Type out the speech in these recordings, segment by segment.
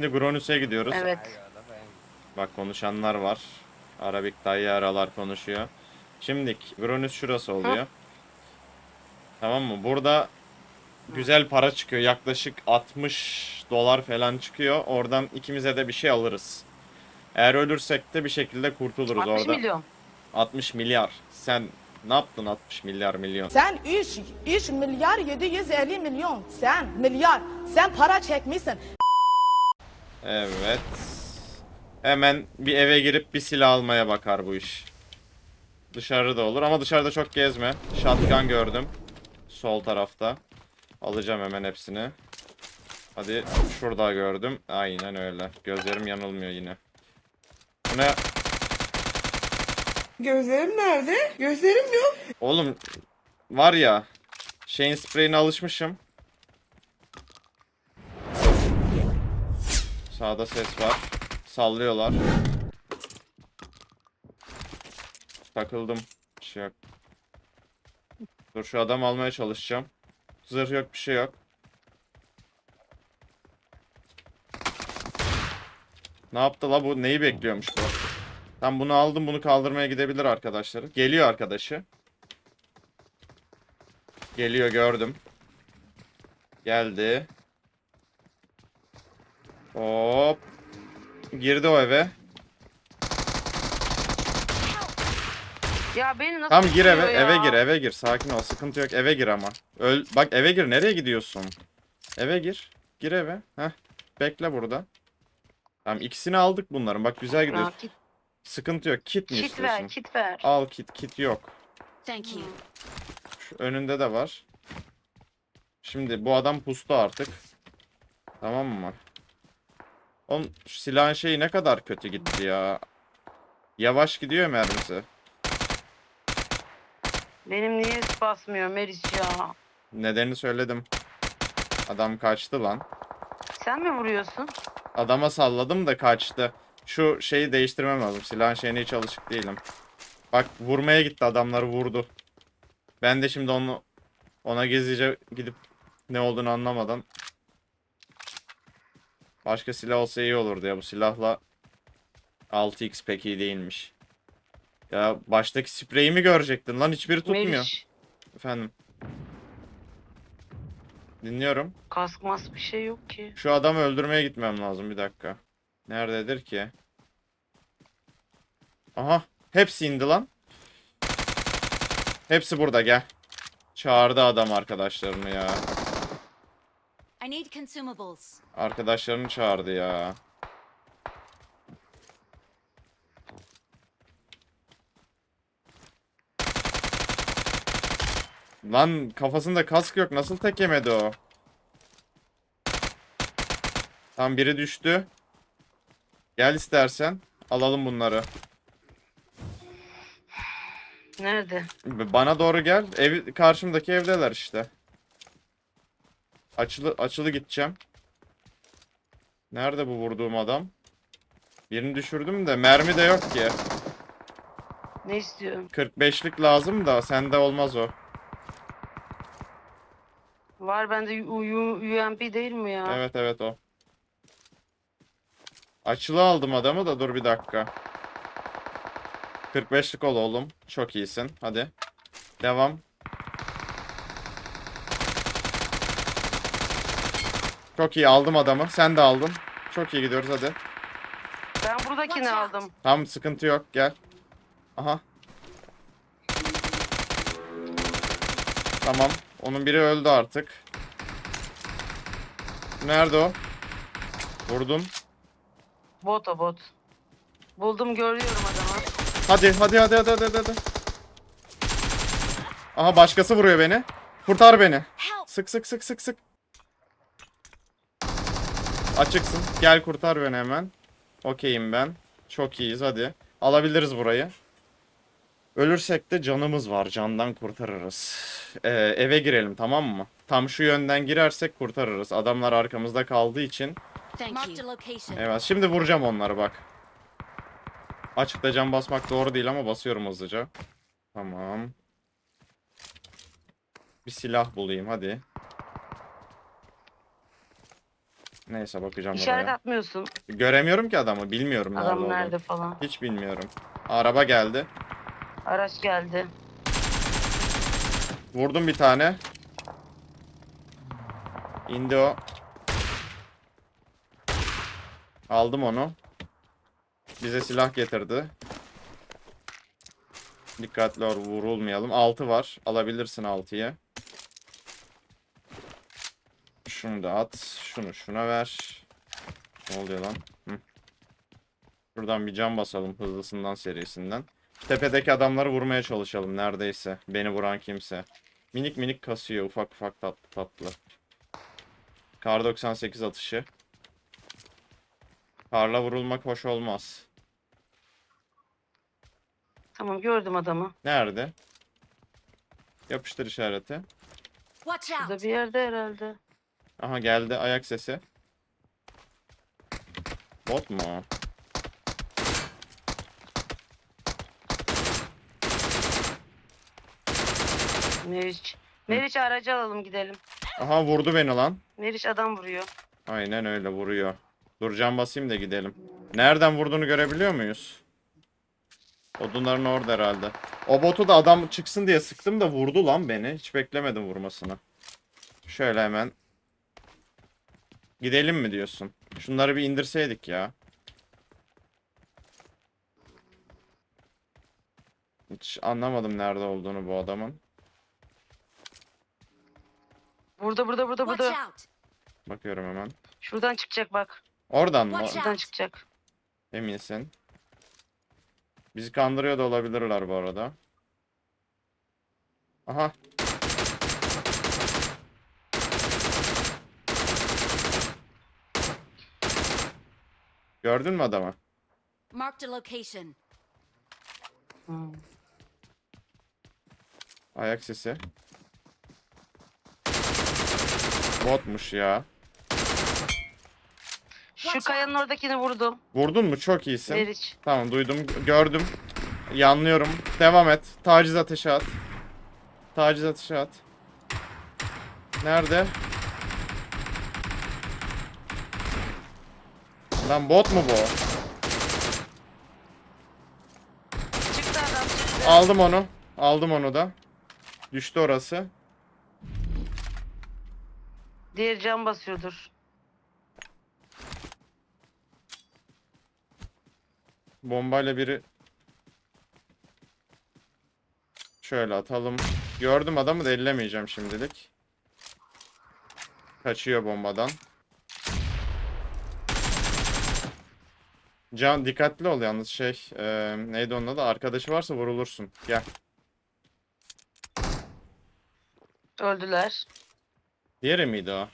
Şimdi Gronus'e gidiyoruz. Evet. Bak konuşanlar var. Arabik tayyaralar konuşuyor. Şimdi Gronus şurası oluyor. Tamam mı? Burada güzel para çıkıyor. Yaklaşık 60 dolar falan çıkıyor. Oradan ikimize de bir şey alırız. Eğer ölürsek de bir şekilde kurtuluruz 60 orada. milyon. 60 milyar. Sen ne yaptın 60 milyar milyon? Sen 3, 3 milyar 750 milyon. Sen milyar. Sen para çekmişsin. Evet. Hemen bir eve girip bir silah almaya bakar bu iş. Dışarıda olur ama dışarıda çok gezme. Shotgun gördüm. Sol tarafta. Alacağım hemen hepsini. Hadi şurada gördüm. Aynen öyle. Gözlerim yanılmıyor yine. Bu ne? Gözlerim nerede? Gözlerim yok. Oğlum var ya şeyin spreyine alışmışım. Sağda ses var. Sallıyorlar. Takıldım. Bir şey yok. Dur şu adam almaya çalışacağım. Zırh yok bir şey yok. Ne yaptı la bu? Neyi bekliyormuş bu? Tam bunu aldım bunu kaldırmaya gidebilir arkadaşları. Geliyor arkadaşı. Geliyor gördüm. Geldi. Hop. Girdi o eve. Ya beni nasıl Tamam gir eve, ya? eve gir, eve gir. Sakin ol, sıkıntı yok. Eve gir ama. Öl Bak eve gir. Nereye gidiyorsun? Eve gir. Gir eve. Heh. Bekle burada. Tamam ikisini aldık bunların. Bak güzel kit, Sıkıntı yok. Kit mi kit istiyorsun? ver, kit ver. Al kit, kit yok. Thank you. Şu önünde de var. Şimdi bu adam pustu artık. Tamam mı? Oğlum şu silahın şeyi ne kadar kötü gitti ya. Yavaş gidiyor mermisi. Benim niye basmıyor Meriç ya? Nedenini söyledim. Adam kaçtı lan. Sen mi vuruyorsun? Adama salladım da kaçtı. Şu şeyi değiştirmem lazım. Silahın şeyine hiç alışık değilim. Bak vurmaya gitti adamları vurdu. Ben de şimdi onu ona gezice gidip ne olduğunu anlamadan başka silah olsa iyi olurdu ya bu silahla 6x pek iyi değilmiş. Ya baştaki spreyi mi görecektin lan hiçbiri tutmuyor. Meriç. Efendim. Dinliyorum. Kask mas bir şey yok ki. Şu adamı öldürmeye gitmem lazım bir dakika. Nerededir ki? Aha. Hepsi indi lan. Hepsi burada gel. Çağırdı adam arkadaşlarını ya. I need consumables. Arkadaşlarını çağırdı ya. Lan kafasında kask yok. Nasıl tek yemedi o? Tam biri düştü. Gel istersen. Alalım bunları. Nerede? Bana doğru gel. Ev karşımdaki evdeler işte. Açılı açılı gideceğim. Nerede bu vurduğum adam? Birini düşürdüm de mermi de yok ki. Ne istiyorum? 45'lik lazım da sende olmaz o. Var bende U- U- UMP değil mi ya? Evet evet o. Açılı aldım adamı da dur bir dakika. 45'lik ol oğlum. Çok iyisin. Hadi. Devam. Çok iyi aldım adamı. Sen de aldın. Çok iyi gidiyoruz hadi. Ben buradakini aldım. Tamam sıkıntı yok gel. Aha. Tamam. Onun biri öldü artık. Nerede o? Vurdum. Bot o bot. Buldum görüyorum adamı. Hadi hadi hadi hadi hadi hadi. Aha başkası vuruyor beni. Kurtar beni. Sık sık sık sık sık. Açıksın. Gel kurtar beni hemen. Okeyim ben. Çok iyiyiz hadi. Alabiliriz burayı. Ölürsek de canımız var. Candan kurtarırız. Ee, eve girelim tamam mı? Tam şu yönden girersek kurtarırız. Adamlar arkamızda kaldığı için. Evet şimdi vuracağım onları bak. Açıkta cam basmak doğru değil ama basıyorum hızlıca. Tamam. Bir silah bulayım hadi. Neyse bakacağım İşaret oraya. atmıyorsun. Göremiyorum ki adamı. Bilmiyorum nerede Adam olduğunu. nerede falan. Hiç bilmiyorum. Araba geldi. Araç geldi. Vurdum bir tane. İndi o. Aldım onu. Bize silah getirdi. Dikkatli ol vurulmayalım. 6 var. Alabilirsin 6'yı. Şunu da at. Şunu şuna ver. Ne oluyor lan? Hı. Şuradan bir cam basalım hızlısından serisinden. Tepedeki adamları vurmaya çalışalım neredeyse. Beni vuran kimse. Minik minik kasıyor ufak ufak tatlı tatlı. Kar 98 atışı. Karla vurulmak hoş olmaz. Tamam gördüm adamı. Nerede? Yapıştır işareti. Watch Burada bir yerde herhalde. Aha geldi ayak sesi. Bot mu o? Meriç. Meriç aracı alalım gidelim. Aha vurdu beni lan. Meriç adam vuruyor. Aynen öyle vuruyor. Dur can basayım da gidelim. Nereden vurduğunu görebiliyor muyuz? Odunların orada herhalde. O botu da adam çıksın diye sıktım da vurdu lan beni. Hiç beklemedim vurmasını. Şöyle hemen. Gidelim mi diyorsun? Şunları bir indirseydik ya. Hiç anlamadım nerede olduğunu bu adamın. Burada burada burada Watch burada. out! Bakıyorum hemen. Şuradan çıkacak bak. Oradan mı? Watch Şuradan çıkacak. Eminsin. Bizi kandırıyor da olabilirler bu arada. Aha. Gördün mü adamı? Marked a location. Hmm. Ayak sesi. Botmuş ya. Şu kayanın oradakini vurdum. Vurdun mu? Çok iyisin. Meriç. Tamam duydum, gördüm. Yanlıyorum. Devam et. Taciz ateşi at. Taciz ateşi at. Nerede? Lan bot mu bu? Çıktı adam çıktı. Aldım onu. Aldım onu da. Düştü orası. Diğer cam basıyordur. Bombayla biri Şöyle atalım. Gördüm adamı da ellemeyeceğim şimdilik. Kaçıyor bombadan. Can dikkatli ol yalnız şey eee, neydi onun adı arkadaşı varsa vurulursun. Gel. Öldüler. Diğeri miydi o?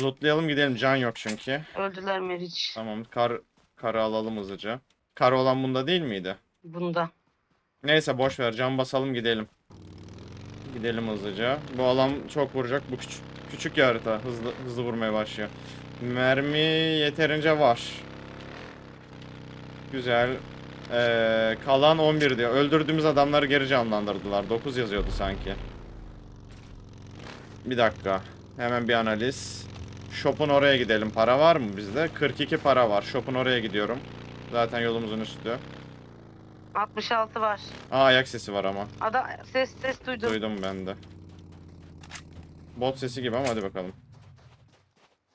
Lootlayalım gidelim can yok çünkü. Öldüler Meriç. Tamam kar karı alalım hızlıca. Kar olan bunda değil miydi? Bunda. Neyse boş ver can basalım gidelim. Gidelim hızlıca. Bu alan çok vuracak. Bu küçük küçük harita. Hızlı hızlı vurmaya başlıyor. Mermi yeterince var. Güzel. Ee, kalan 11 diyor. Öldürdüğümüz adamları geri canlandırdılar. 9 yazıyordu sanki. Bir dakika. Hemen bir analiz. Shop'un oraya gidelim. Para var mı bizde? 42 para var. Shop'un oraya gidiyorum. Zaten yolumuzun üstü. 66 var. Aa ayak sesi var ama. Adam ses ses duydum. Duydum ben de. Bot sesi gibi ama hadi bakalım.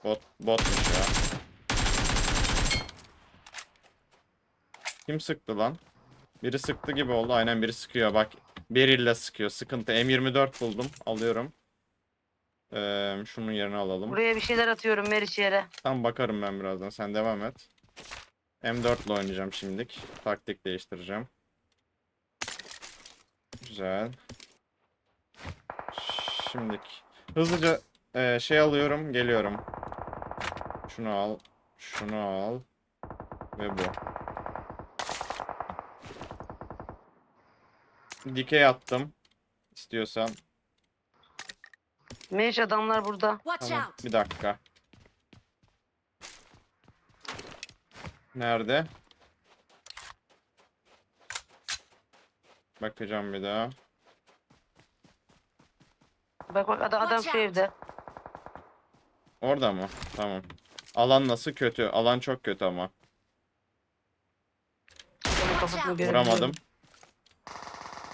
Bot botmuş ya. Kim sıktı lan? Biri sıktı gibi oldu. Aynen biri sıkıyor. Bak Beryl'le sıkıyor. Sıkıntı. M24 buldum. Alıyorum. Ee, şunun yerine alalım. Buraya bir şeyler atıyorum Meriç yere. Tam bakarım ben birazdan. Sen devam et. M4 ile oynayacağım şimdilik. Taktik değiştireceğim. Güzel. Şimdilik. Hızlıca e, şey alıyorum. Geliyorum. Şunu al. Şunu al. Ve bu. Dikey attım. İstiyorsan. Meriç adamlar burada. Watch Tamam. out! Bir dakika. Nerede? Bakacağım bir daha. Bak bak adam, adam Watch şu out. evde. Orada mı? Tamam. Alan nasıl kötü? Alan çok kötü ama. Kafasını out. Vuramadım.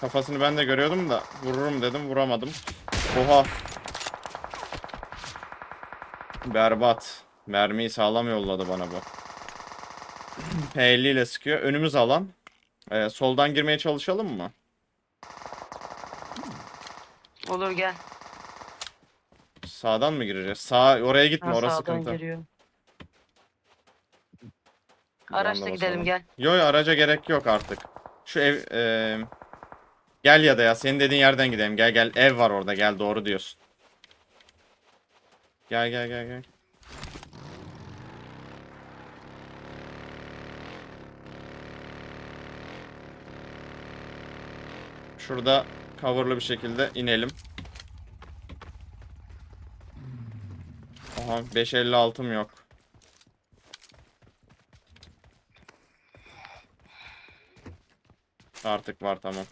Kafasını ben de görüyordum da vururum dedim vuramadım. Oha. Berbat. Mermiyi sağlam yolladı bana bu. P50 ile sıkıyor. Önümüz alan. Ee, soldan girmeye çalışalım mı? Olur gel. Sağdan mı gireceğiz? Sağ oraya gitme Ha, orası sağdan sıkıntı. giriyor. Bir anda Araçla gidelim basalım. gel. Yo yo araca gerek yok artık. Şu ev e, gel ya da ya senin dediğin yerden gidelim. Gel gel ev var orada gel doğru diyorsun. Gel gel gel gel. Şurada coverlı bir şekilde inelim. Aha 556'm yok. Artık var tamam.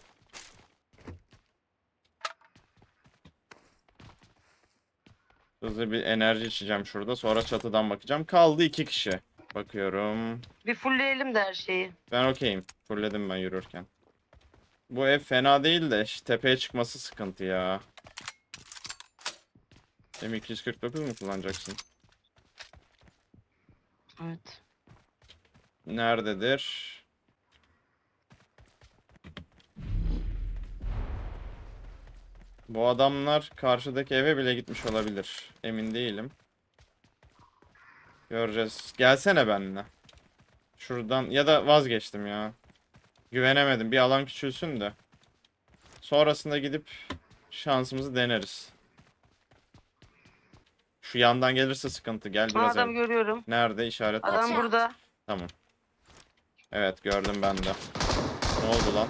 Hızlı bir enerji içeceğim şurada. Sonra çatıdan bakacağım. Kaldı iki kişi. Bakıyorum. Bir fullleyelim de her şeyi. Ben okeyim. Fulledim ben yürürken. Bu ev fena değil de işte tepeye çıkması sıkıntı ya. M249 mu kullanacaksın? Evet. Nerededir? Bu adamlar karşıdaki eve bile gitmiş olabilir. Emin değilim. Göreceğiz. Gelsene benimle. Şuradan ya da vazgeçtim ya. Güvenemedim. Bir alan küçülsün de. Sonrasında gidip şansımızı deneriz. Şu yandan gelirse sıkıntı. Gel biraz adam ev- görüyorum. Nerede işaret? Adam out. burada. Tamam. Evet gördüm ben de. Ne oldu lan?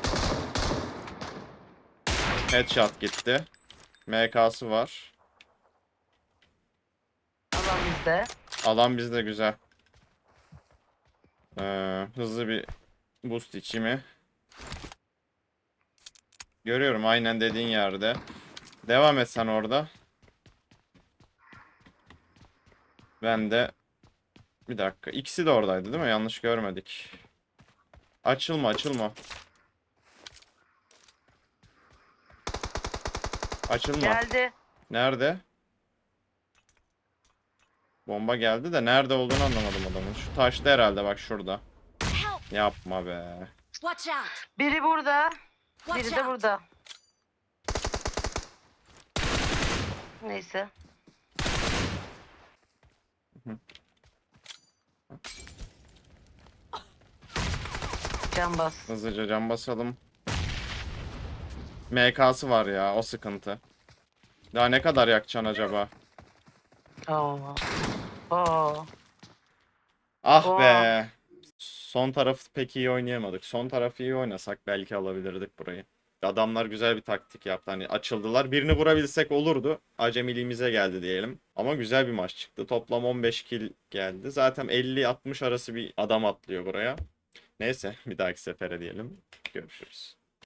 Headshot gitti. MK'sı var. Adam bizde. Alan bizde güzel. Ee, hızlı bir boost içimi. Görüyorum aynen dediğin yerde. Devam et sen orada. Ben de bir dakika. İkisi de oradaydı değil mi? Yanlış görmedik. Açılma açılma. Açılma. Geldi. Nerede? Bomba geldi de nerede olduğunu anlamadım adamın. Şu taşta herhalde bak şurada. Yapma be. Watch out! Biri burada. Watch Biri de out! burada. Neyse. Can bas. Hızlıca cam basalım. MK'sı var ya o sıkıntı. Daha ne kadar yakacaksın acaba? Aa. Aa. Ah be. Son tarafı pek iyi oynayamadık. Son tarafı iyi oynasak belki alabilirdik burayı. Adamlar güzel bir taktik yaptı. Hani açıldılar. Birini vurabilsek olurdu. Acemiliğimize geldi diyelim. Ama güzel bir maç çıktı. Toplam 15 kill geldi. Zaten 50-60 arası bir adam atlıyor buraya. Neyse bir dahaki sefere diyelim. Görüşürüz.